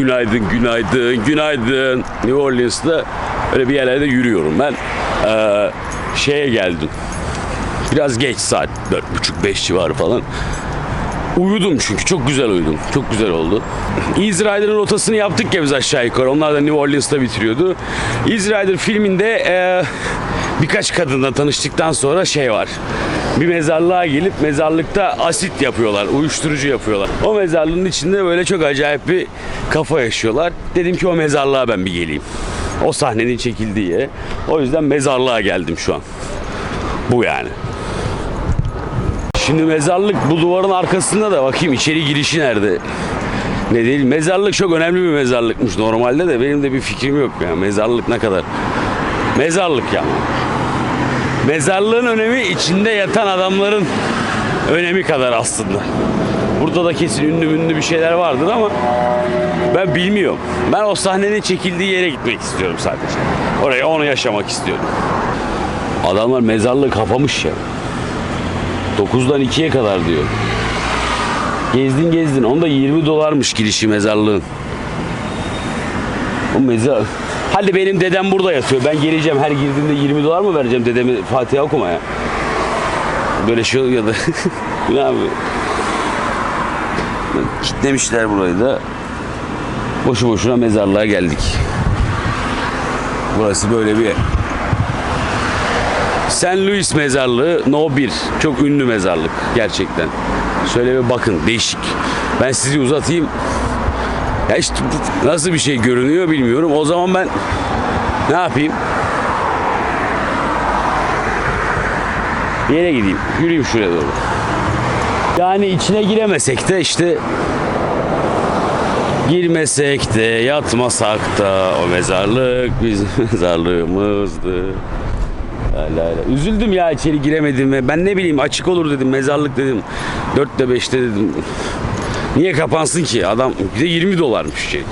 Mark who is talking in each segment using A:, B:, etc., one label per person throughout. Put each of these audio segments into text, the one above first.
A: Günaydın, günaydın, günaydın. New Orleans'ta öyle bir yerlerde yürüyorum ben. Ee, şeye geldim. Biraz geç saat. Dört buçuk, beş civarı falan. Uyudum çünkü çok güzel uyudum. Çok güzel oldu. Easy rotasını yaptık ya biz aşağı yukarı. Onlar da New Orleans'ta bitiriyordu. Easy filminde e, birkaç kadınla tanıştıktan sonra şey var. Bir mezarlığa gelip mezarlıkta asit yapıyorlar, uyuşturucu yapıyorlar. O mezarlığın içinde böyle çok acayip bir kafa yaşıyorlar. Dedim ki o mezarlığa ben bir geleyim. O sahnenin çekildiği yere. O yüzden mezarlığa geldim şu an. Bu yani. Şimdi mezarlık bu duvarın arkasında da bakayım içeri girişi nerede? Ne değil mezarlık çok önemli bir mezarlıkmış normalde de benim de bir fikrim yok ya mezarlık ne kadar mezarlık ya mezarlığın önemi içinde yatan adamların önemi kadar aslında burada da kesin ünlü ünlü bir şeyler vardır ama ben bilmiyorum ben o sahnenin çekildiği yere gitmek istiyorum sadece oraya onu yaşamak istiyorum adamlar mezarlığı kapamış ya 9'dan 2'ye kadar diyor. Gezdin gezdin. Onda 20 dolarmış girişi mezarlığın. O mezar... Hadi benim dedem burada yatıyor. Ben geleceğim her girdiğimde 20 dolar mı vereceğim dedemi Fatiha okumaya? Böyle şey oluyor da. ne abi? Kitlemişler burayı da. Boşu boşuna mezarlığa geldik. Burası böyle bir yer. Louis mezarlığı No 1. Çok ünlü mezarlık gerçekten. Şöyle bir bakın değişik. Ben sizi uzatayım. Ya işte nasıl bir şey görünüyor bilmiyorum. O zaman ben ne yapayım? Bir yere gideyim. Yürüyeyim şuraya doğru. Yani içine giremesek de işte girmesek de yatmasak da o mezarlık bizim mezarlığımızdı. La la la. Üzüldüm ya içeri giremedim ve ben ne bileyim açık olur dedim mezarlık dedim. 4'te 5'te dedim. Niye kapansın ki? Adam bir de 20 dolarmış şey.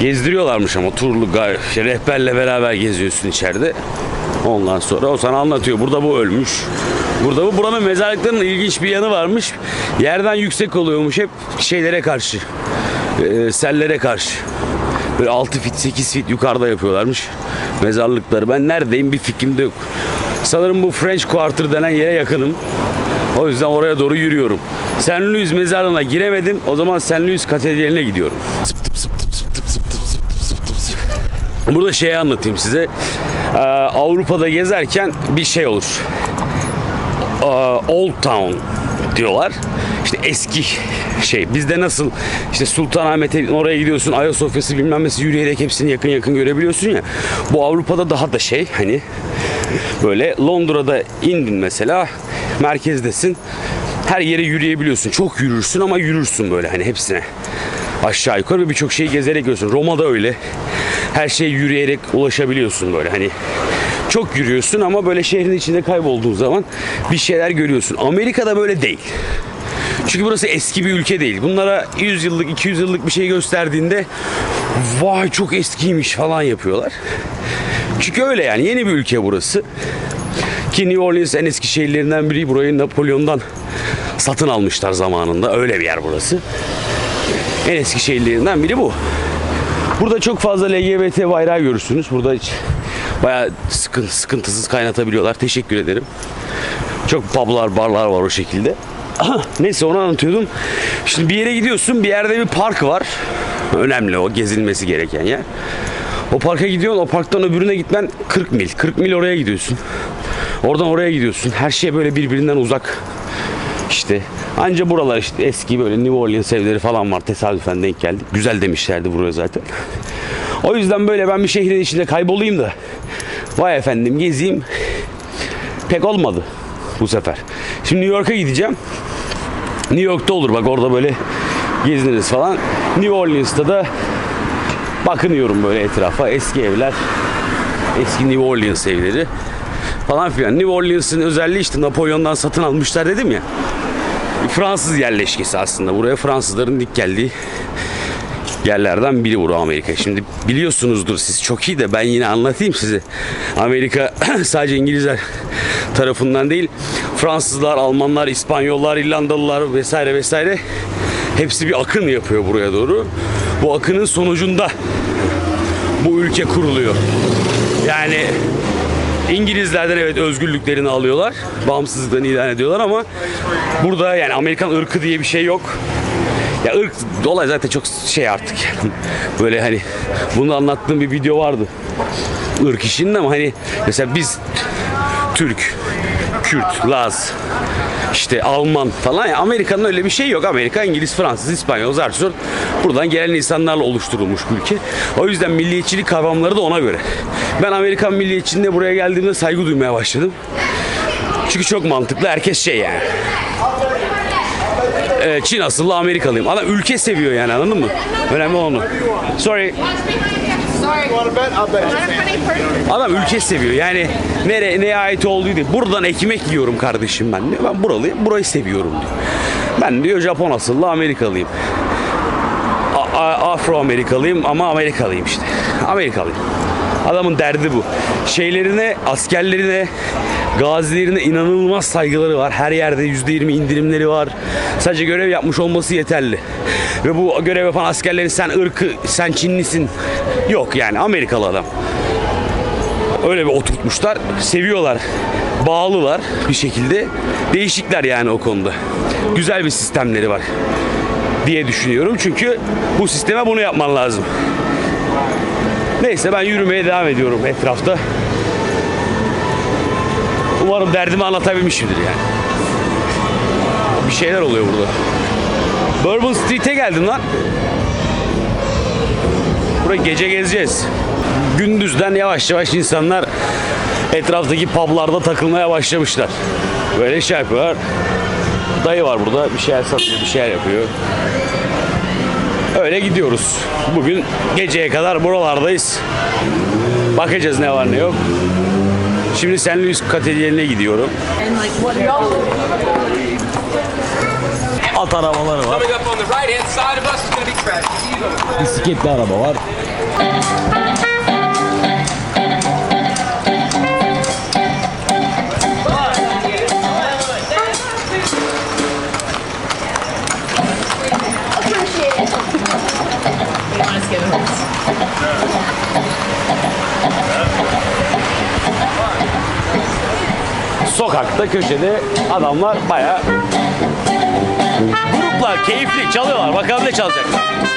A: Gezdiriyorlarmış ama turlu şey, rehberle beraber geziyorsun içeride. Ondan sonra o sana anlatıyor. Burada bu ölmüş. Burada bu. Buranın mezarlıklarının ilginç bir yanı varmış. Yerden yüksek oluyormuş hep şeylere karşı. e, sellere karşı. Böyle 6 fit 8 fit yukarıda yapıyorlarmış mezarlıkları. Ben neredeyim bir fikrim de yok. Sanırım bu French Quarter denen yere yakınım. O yüzden oraya doğru yürüyorum. St. Louis mezarlığına giremedim. O zaman. Louis katedraline gidiyorum. Burada şeyi anlatayım size. Ee, Avrupa'da gezerken bir şey olur. Ee, Old Town diyorlar. İşte eski şey. Bizde nasıl işte Sultanahmet'e oraya gidiyorsun Ayasofya'sı bilmem nesi yürüyerek hepsini yakın yakın görebiliyorsun ya. Bu Avrupa'da daha da şey hani böyle Londra'da indin mesela merkezdesin. Her yere yürüyebiliyorsun. Çok yürürsün ama yürürsün böyle hani hepsine. Aşağı yukarı ve birçok şeyi gezerek görüyorsun. Roma'da öyle. Her şeye yürüyerek ulaşabiliyorsun böyle hani çok yürüyorsun ama böyle şehrin içinde kaybolduğun zaman bir şeyler görüyorsun. Amerika'da böyle değil. Çünkü burası eski bir ülke değil. Bunlara 100 yıllık, 200 yıllık bir şey gösterdiğinde vay çok eskiymiş falan yapıyorlar. Çünkü öyle yani yeni bir ülke burası. Ki New Orleans en eski şehirlerinden biri. Burayı Napolyon'dan satın almışlar zamanında. Öyle bir yer burası. En eski şehirlerinden biri bu. Burada çok fazla LGBT bayrağı görürsünüz. Burada hiç bayağı sıkın, sıkıntısız kaynatabiliyorlar. Teşekkür ederim. Çok publar, barlar var o şekilde. Neyse onu anlatıyordum. Şimdi bir yere gidiyorsun, bir yerde bir park var. Önemli o, gezilmesi gereken yer. O parka gidiyorsun, o parktan öbürüne gitmen 40 mil. 40 mil oraya gidiyorsun. Oradan oraya gidiyorsun. Her şey böyle birbirinden uzak. İşte anca buralar işte eski böyle New Orleans evleri falan var. Tesadüfen denk geldik. Güzel demişlerdi buraya zaten. O yüzden böyle ben bir şehrin içinde kaybolayım da vay efendim gezeyim pek olmadı bu sefer. Şimdi New York'a gideceğim. New York'ta olur bak orada böyle geziniriz falan. New Orleans'ta da bakınıyorum böyle etrafa. Eski evler, eski New Orleans evleri falan filan. New Orleans'ın özelliği işte Napolyon'dan satın almışlar dedim ya. Fransız yerleşkesi aslında. Buraya Fransızların dik geldiği yerlerden biri bu Amerika. Şimdi biliyorsunuzdur siz çok iyi de ben yine anlatayım size. Amerika sadece İngilizler tarafından değil Fransızlar, Almanlar, İspanyollar, İrlandalılar vesaire vesaire Hepsi bir akın yapıyor buraya doğru. Bu akının sonucunda bu ülke kuruluyor. Yani İngilizlerden evet özgürlüklerini alıyorlar. Bağımsızlıklarını ilan ediyorlar ama burada yani Amerikan ırkı diye bir şey yok. Ya ırk olay zaten çok şey artık yani. Böyle hani bunu anlattığım bir video vardı. Irk işinin ama hani mesela biz Türk, Kürt, Laz, işte Alman falan. Ya Amerika'nın öyle bir şey yok. Amerika, İngiliz, Fransız, İspanyol, Zarsur buradan gelen insanlarla oluşturulmuş bir ülke. O yüzden milliyetçilik kavramları da ona göre. Ben Amerikan milliyetçiliğine buraya geldiğimde saygı duymaya başladım. Çünkü çok mantıklı. Herkes şey yani. Ee, Çin asıllı Amerikalıyım. Adam ülke seviyor yani anladın mı? Önemli olan o. Sorry. Adam ülke seviyor. Yani nereye neye ait olduğu değil. Buradan ekmek yiyorum kardeşim ben diyor. Ben buralıyım. Burayı seviyorum diyor. Ben diyor Japon asıllı Amerikalıyım. Afro Amerikalıyım ama Amerikalıyım işte. Amerikalıyım. Adamın derdi bu. Şeylerine, askerlerine, gazilerine inanılmaz saygıları var. Her yerde %20 indirimleri var. Sadece görev yapmış olması yeterli. Ve bu görev yapan askerlerin sen ırkı, sen Çinlisin. Yok yani Amerikalı adam öyle bir oturtmuşlar. Seviyorlar. Bağlılar bir şekilde. Değişikler yani o konuda. Güzel bir sistemleri var diye düşünüyorum. Çünkü bu sisteme bunu yapman lazım. Neyse ben yürümeye devam ediyorum etrafta. Umarım derdimi anlatabilmişimdir yani. Bir şeyler oluyor burada. Bourbon Street'e geldim lan. Burayı gece gezeceğiz. Gündüzden yavaş yavaş insanlar etraftaki publarda takılmaya başlamışlar. Böyle şey yapıyorlar. Dayı var burada bir şeyler satıyor, bir şeyler yapıyor. Öyle gidiyoruz. Bugün geceye kadar buralardayız. Bakacağız ne var ne yok. Şimdi St. Louis Katedrali'ne gidiyorum. At arabaları var.
B: Coming up on
A: Sokakta köşede adamlar bayağı gruplar keyifli çalıyorlar. Bakalım ne çalacaklar.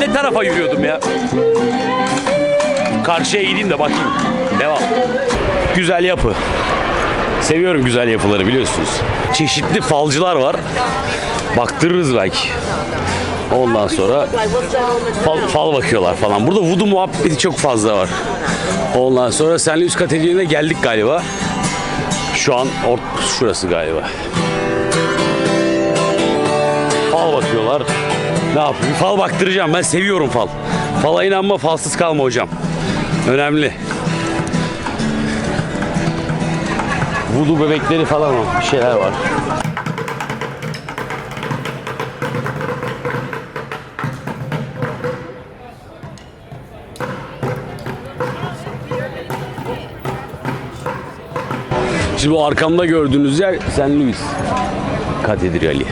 A: Ne tarafa yürüyordum ya? Karşıya gideyim de bakayım. Devam. Güzel yapı. Seviyorum güzel yapıları biliyorsunuz. Çeşitli falcılar var. Baktırırız belki. Ondan sonra fal, fal bakıyorlar falan. Burada voodoo muhabbeti çok fazla var. Ondan sonra St. Louis Katedrali'ne geldik galiba. Şu an or şurası galiba. Fal bakıyorlar. Ne yapayım? Fal baktıracağım. Ben seviyorum fal. Fala inanma, falsız kalma hocam. Önemli. Voodoo bebekleri falan var. Bir şeyler var. Şimdi bu arkamda gördüğünüz yer St. Louis Katedrali.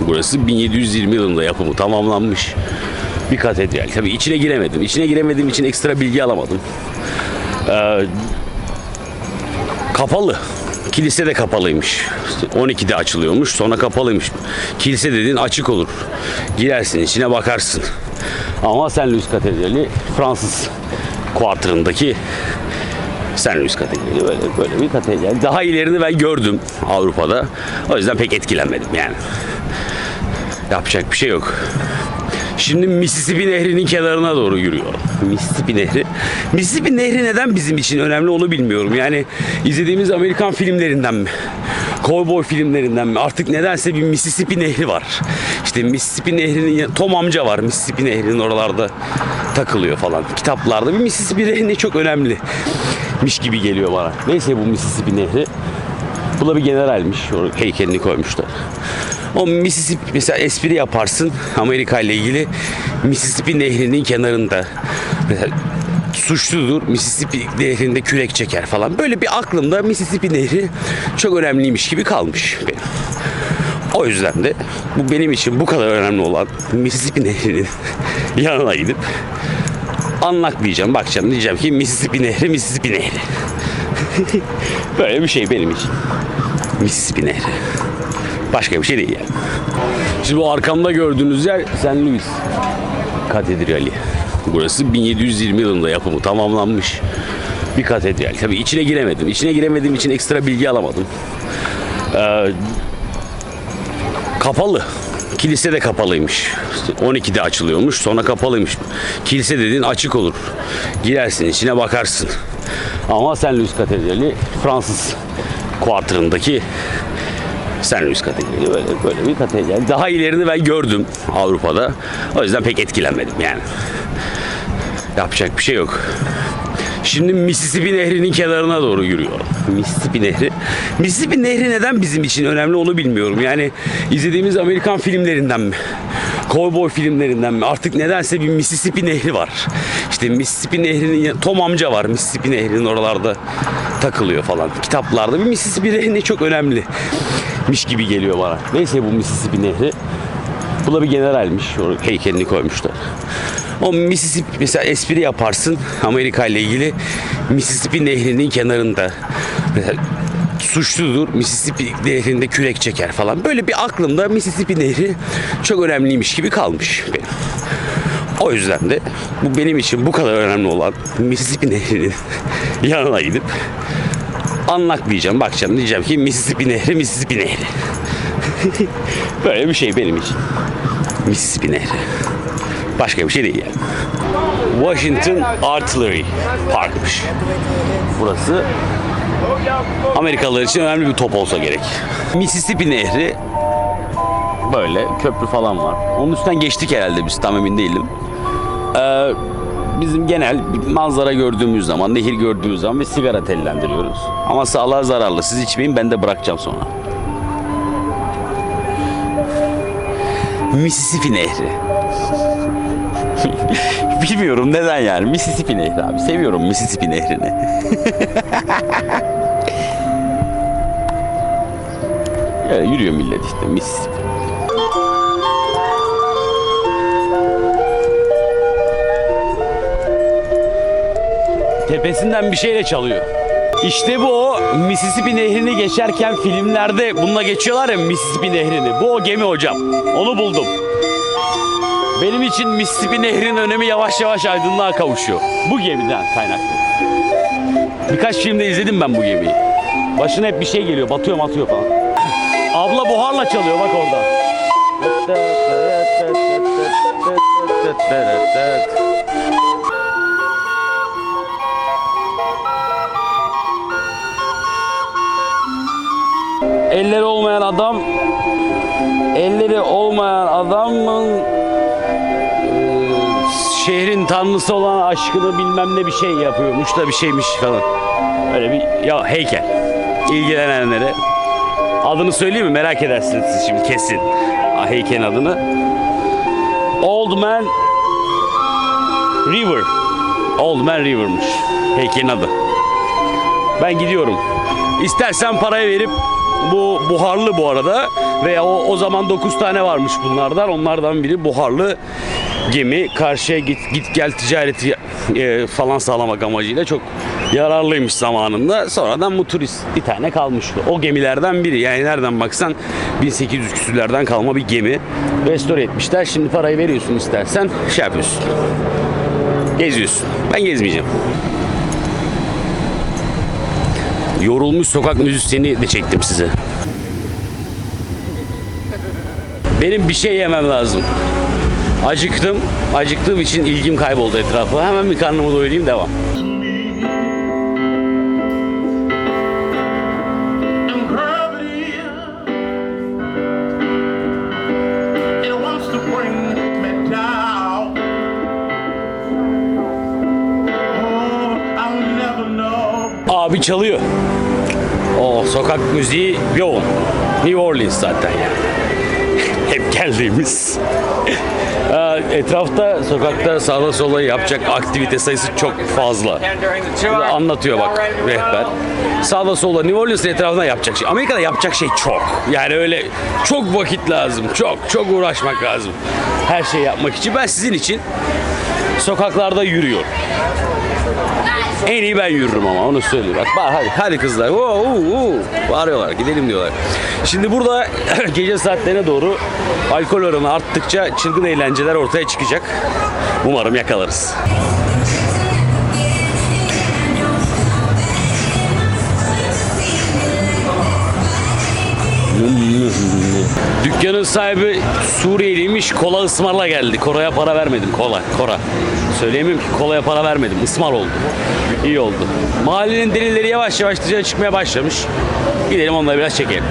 A: Burası 1720 yılında yapımı tamamlanmış bir katedral. Tabii içine giremedim. İçine giremediğim için ekstra bilgi alamadım. Ee, kapalı. Kilise de kapalıymış. 12'de açılıyormuş sonra kapalıymış. Kilise dediğin açık olur. Girersin içine bakarsın. Ama St. Louis Katedrali Fransız kuartırındaki St. Louis Katedrali böyle, böyle bir katedral. Daha ilerini ben gördüm Avrupa'da. O yüzden pek etkilenmedim yani. Yapacak bir şey yok. Şimdi Mississippi Nehri'nin kenarına doğru yürüyorum. Mississippi Nehri. Mississippi Nehri neden bizim için önemli onu bilmiyorum. Yani izlediğimiz Amerikan filmlerinden mi? Cowboy filmlerinden mi? Artık nedense bir Mississippi Nehri var. İşte Mississippi Nehri'nin Tom amca var Mississippi Nehri'nin oralarda takılıyor falan. Kitaplarda bir Mississippi Nehri çok önemli. miş gibi geliyor bana. Neyse bu Mississippi Nehri. Bu da bir generalmiş. Heykelini koymuşlar. O Mississippi mesela espri yaparsın Amerika ile ilgili Mississippi Nehri'nin kenarında mesela suçludur Mississippi Nehri'nde kürek çeker falan. Böyle bir aklımda Mississippi Nehri çok önemliymiş gibi kalmış benim. O yüzden de bu benim için bu kadar önemli olan Mississippi Nehri'nin yanına gidip anlatmayacağım. Bakacağım diyeceğim ki Mississippi Nehri Mississippi Nehri. Böyle bir şey benim için. Mississippi Nehri. Başka bir şey değil yani. Şimdi bu arkamda gördüğünüz yer St. Louis Katedrali. Burası 1720 yılında yapımı tamamlanmış bir katedral. Tabii içine giremedim. İçine giremediğim için ekstra bilgi alamadım. Ee, kapalı. Kilise de kapalıymış. 12'de açılıyormuş sonra kapalıymış. Kilise dediğin açık olur. Girersin içine bakarsın. Ama St. Louis Katedrali Fransız kuartırındaki St. Katedrali böyle, böyle bir katedral. Daha ilerini ben gördüm Avrupa'da. O yüzden pek etkilenmedim yani. Yapacak bir şey yok. Şimdi Mississippi Nehri'nin kenarına doğru yürüyorum. Mississippi Nehri. Mississippi Nehri neden bizim için önemli onu bilmiyorum. Yani izlediğimiz Amerikan filmlerinden mi? Cowboy filmlerinden mi? Artık nedense bir Mississippi Nehri var. İşte Mississippi Nehri'nin Tom amca var. Mississippi Nehri'nin oralarda takılıyor falan. Kitaplarda bir Mississippi Nehri çok önemlimiş gibi geliyor bana. Neyse bu Mississippi Nehri. Bu da bir generalmiş. O heykelini koymuşlar. O Mississippi mesela espri yaparsın Amerika ile ilgili Mississippi Nehri'nin kenarında mesela suçludur Mississippi Nehri'nde kürek çeker falan. Böyle bir aklımda Mississippi Nehri çok önemliymiş gibi kalmış benim. O yüzden de bu benim için bu kadar önemli olan Mississippi Nehri'nin yanına gidip anlatmayacağım. Bakacağım diyeceğim ki Mississippi Nehri Mississippi Nehri. Böyle bir şey benim için. Mississippi Nehri. Başka bir şey değil yani. Washington Artillery Park'mış. Burası Amerikalılar için önemli bir top olsa gerek. Mississippi Nehri böyle köprü falan var. Onun üstten geçtik herhalde biz tam emin değilim. Ee, bizim genel manzara gördüğümüz zaman, nehir gördüğümüz zaman bir sigara tellendiriyoruz. Ama sağlığa zararlı. Siz içmeyin ben de bırakacağım sonra. Mississippi Nehri. Bilmiyorum neden yani. Mississippi Nehri abi. Seviyorum Mississippi Nehri'ni. Öyle yürüyor millet işte Mississippi. Tepesinden bir şeyle çalıyor. İşte bu o Mississippi Nehri'ni geçerken filmlerde bununla geçiyorlar ya Mississippi Nehri'ni. Bu o gemi hocam. Onu buldum. Benim için Mississippi Nehri'nin önemi yavaş yavaş aydınlığa kavuşuyor. Bu gemiden kaynaklı. Birkaç filmde izledim ben bu gemiyi. Başına hep bir şey geliyor, batıyor matıyor falan. Abla buharla çalıyor bak orada. Elleri olmayan adam elleri olmayan adamın e, şehrin tanrısı olan aşkını bilmem ne bir şey yapıyormuş da bir şeymiş falan. Öyle bir ya heykel. İlgilenenlere adını söyleyeyim mi merak edersiniz siz şimdi kesin. Ha, heykelin adını. Old Man River. Old Man River'mış heykelin adı. Ben gidiyorum. İstersen parayı verip bu buharlı bu arada ve o, o zaman 9 tane varmış bunlardan. Onlardan biri buharlı gemi. Karşıya git git gel ticareti e, falan sağlamak amacıyla çok yararlıymış zamanında. Sonradan bu turist bir tane kalmıştı. O gemilerden biri. Yani nereden baksan 1800 küsürlerden kalma bir gemi. Restore etmişler. Şimdi parayı veriyorsun istersen şey yapıyorsun. Geziyorsun. Ben gezmeyeceğim. Yorulmuş sokak müzisyeni de çektim size. Benim bir şey yemem lazım. Acıktım. Acıktığım için ilgim kayboldu etrafa. Hemen bir karnımı doyurayım devam.
C: gravity. It
A: sokak müziği yoğun. New Orleans zaten yani. Hep geldiğimiz. Etrafta, sokakta sağda sola yapacak aktivite sayısı çok fazla.
B: Hour-
A: anlatıyor bak rehber. Sağda solda New Orleans etrafında yapacak şey. Amerika'da yapacak şey çok. Yani öyle çok vakit lazım. Çok çok uğraşmak lazım. Her şeyi yapmak için. Ben sizin için sokaklarda yürüyorum. En iyi ben yürürüm ama onu söyleyeyim. Bak bak, hadi, hadi kızlar. Oo, oo, oo. Bağırıyorlar gidelim diyorlar. Şimdi burada gece saatlerine doğru alkol oranı arttıkça çılgın eğlenceler ortaya çıkacak. Umarım yakalarız. Dükkanın sahibi Suriyeliymiş. Kola ısmarla geldi. Kora'ya para vermedim. Kola, Kora. Söyleyemiyorum ki kolaya para vermedim. Ismar oldu. İyi oldu. Mahallenin delileri yavaş yavaş dışarı çıkmaya başlamış. Gidelim onları biraz çekelim.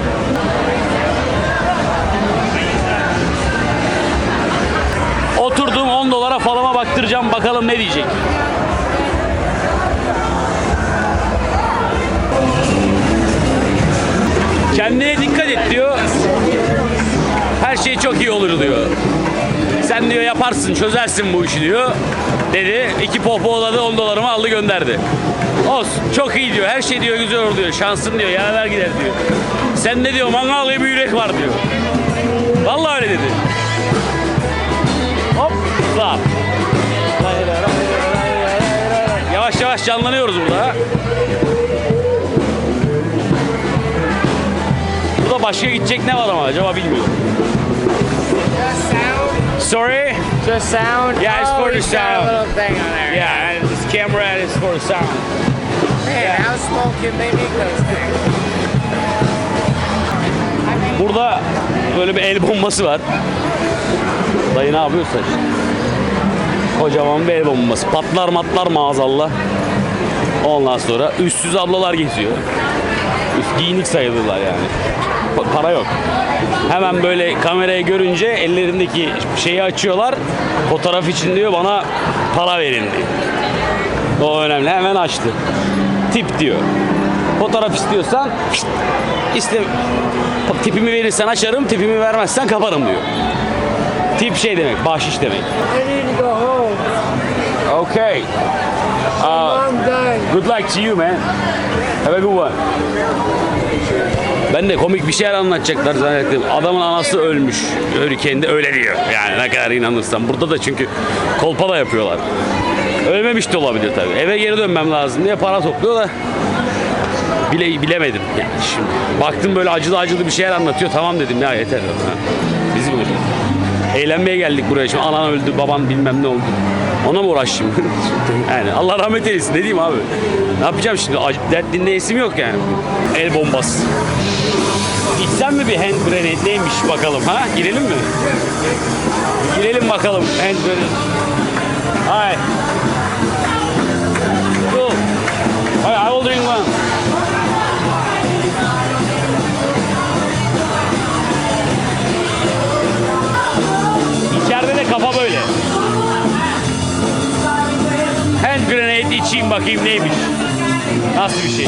A: Oturdum 10 dolara falıma baktıracağım. Bakalım ne diyecek. Kendine dikkat et diyor. Her şey çok iyi olur diyor. Sen diyor yaparsın, çözersin bu işi diyor. Dedi. iki pohpohladı 10 dolarımı aldı gönderdi. Olsun. Çok iyi diyor. Her şey diyor güzel olur diyor. Şansın diyor. Yaver gider diyor. Sen ne diyor? Mangal gibi bir yürek var diyor. Vallahi öyle dedi. Hop. Zap. Yavaş yavaş canlanıyoruz burada. Burada başka gidecek ne var ama acaba bilmiyorum. Sorry?
B: Just sound.
A: Yeah, it's
B: oh,
A: for the
B: he's got
A: sound.
B: a little thing on there.
A: Yeah, and this camera is for the sound.
B: Man, how small can they make those things?
A: Burada böyle bir el bombası var. Dayı ne yapıyorsa işte. Kocaman bir el bombası. Patlar matlar maazallah. Ondan sonra üstsüz ablalar geziyor. Üst giyinik sayılırlar yani. Pa- Para yok. Hemen böyle kamerayı görünce ellerindeki şeyi açıyorlar. Fotoğraf için diyor bana para verin diyor. O önemli. Hemen açtı. Tip diyor. Fotoğraf istiyorsan iste tipimi verirsen açarım, tipimi vermezsen kaparım diyor. Tip şey demek, bahşiş demek. Okay. Uh, good luck to you man. Have a good one. Ben de komik bir şeyler anlatacaklar zannettim. Adamın anası ölmüş. Hurricane'de öyle diyor. Yani ne kadar inanırsan. Burada da çünkü kolpa da yapıyorlar. Ölmemiş de olabilir tabii. Eve geri dönmem lazım diye para topluyor da bile bilemedim yani şimdi. Baktım böyle acılı acılı bir şeyler anlatıyor. Tamam dedim ya yeter. Ha. Bizim öyle. Eğlenmeye geldik buraya şimdi. Anan öldü, baban bilmem ne oldu. Ona mı uğraşayım? yani Allah rahmet eylesin. Ne diyeyim abi? Ne yapacağım şimdi? Dert dinleyesim yok yani. El bombası. İçsem mi bir hand grenade neymiş bakalım ha? Girelim mi? Girelim bakalım hand grenade. Hi. Cool. Hi, I will drink one. İçeride de kafa böyle. İçeyim bakayım neymiş. Nasıl bir şey?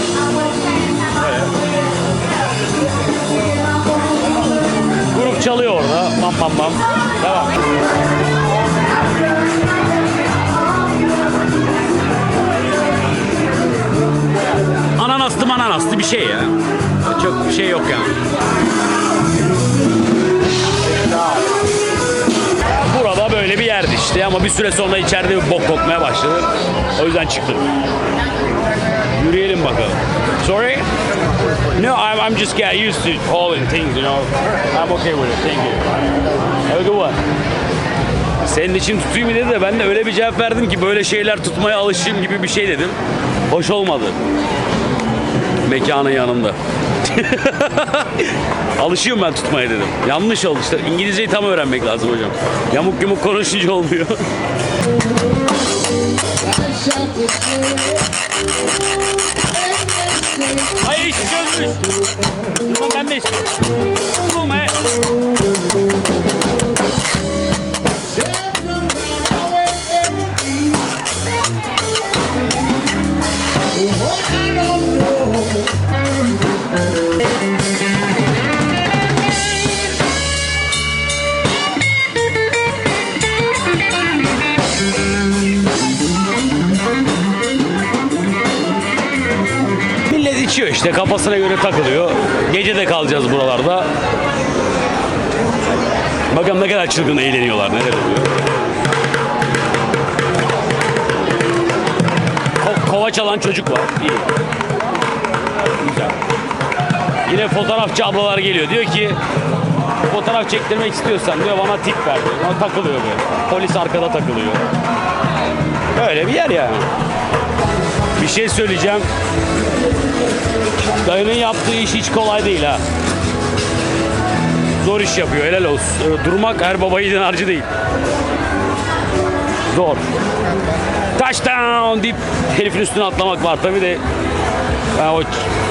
A: Grup çalıyor orada. Bam bam bam. Devam. Ananaslı mananaslı bir şey ya. Çok bir şey yok yani. Yerdi işte ama bir süre sonra içeride bir bok kokmaya başladı. O yüzden çıktım. Yürüyelim bakalım. Sorry? No, I'm, I'm just getting used to hauling things, you know. I'm okay with it. Thank you. Have a good one. Senin için tutayım dedi de ben de öyle bir cevap verdim ki böyle şeyler tutmaya alışayım gibi bir şey dedim. Hoş olmadı. Mekanın yanında. Alışıyorum ben tutmaya dedim. Yanlış oldu işte. İngilizceyi tam öğrenmek lazım hocam. Yamuk yumuk konuşunca olmuyor. Hayır iş çözmüş. Tamam ben de istiyorum. Bulma. Kafasına göre takılıyor. Gece de kalacağız buralarda. Bakalım ne kadar çılgın eğleniyorlar, neler oluyor. Ko- kova çalan çocuk var. İyi. Güzel. Yine fotoğrafçı ablalar geliyor. Diyor ki fotoğraf çektirmek istiyorsan diyor bana tip ver diyor. Ona takılıyor böyle. Polis arkada takılıyor. Öyle bir yer yani. Bir şey söyleyeceğim. Dayının yaptığı iş hiç kolay değil ha. Zor iş yapıyor helal olsun. Ee, Durmak her baba yiğidin harcı değil. Zor. Touchdown deyip herifin üstüne atlamak var tabi de ben o,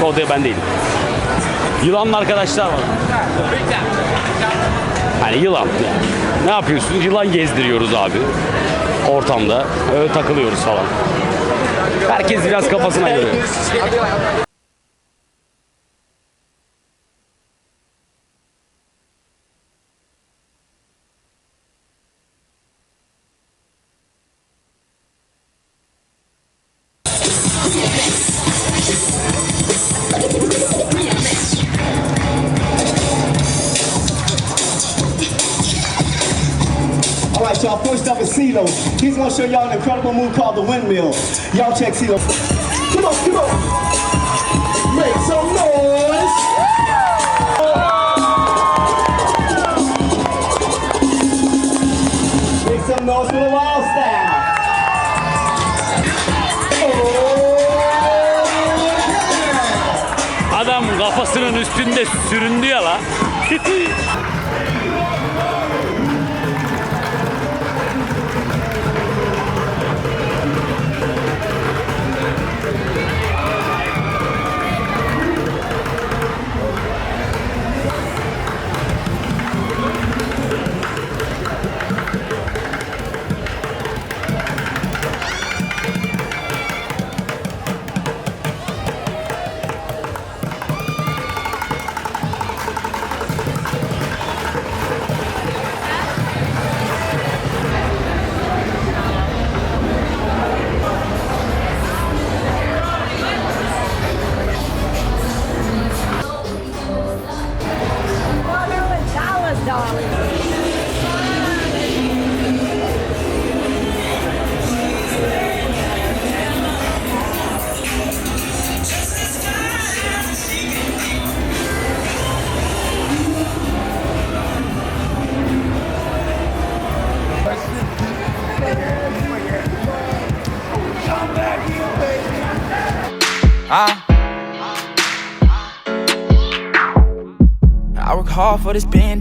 A: o ben değilim. Yılanlı arkadaşlar var. Hani yılan. Ne yapıyorsun? Yılan gezdiriyoruz abi. Ortamda. Öyle takılıyoruz falan. Herkes biraz kafasına göre.
D: İncredible move called the windmill. Y'all check CeeLo. Come on, come on. Make some noise. Noise for the wild style.
A: Adam kafasının üstünde süründü ya la.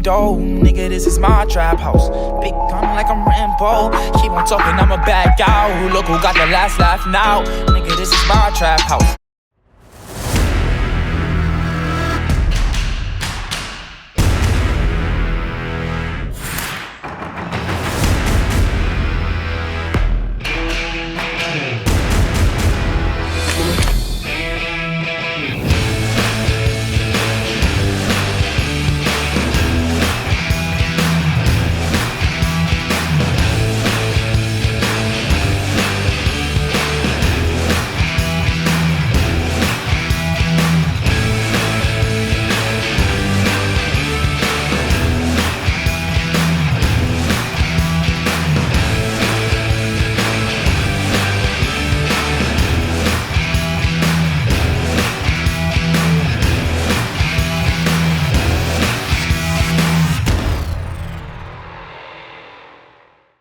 E: bando, nigga. This is my trap house. Big gun like I'm Rambo. Keep on talking, I'ma back out. Look who got the last laugh now, nigga. This is my trap house.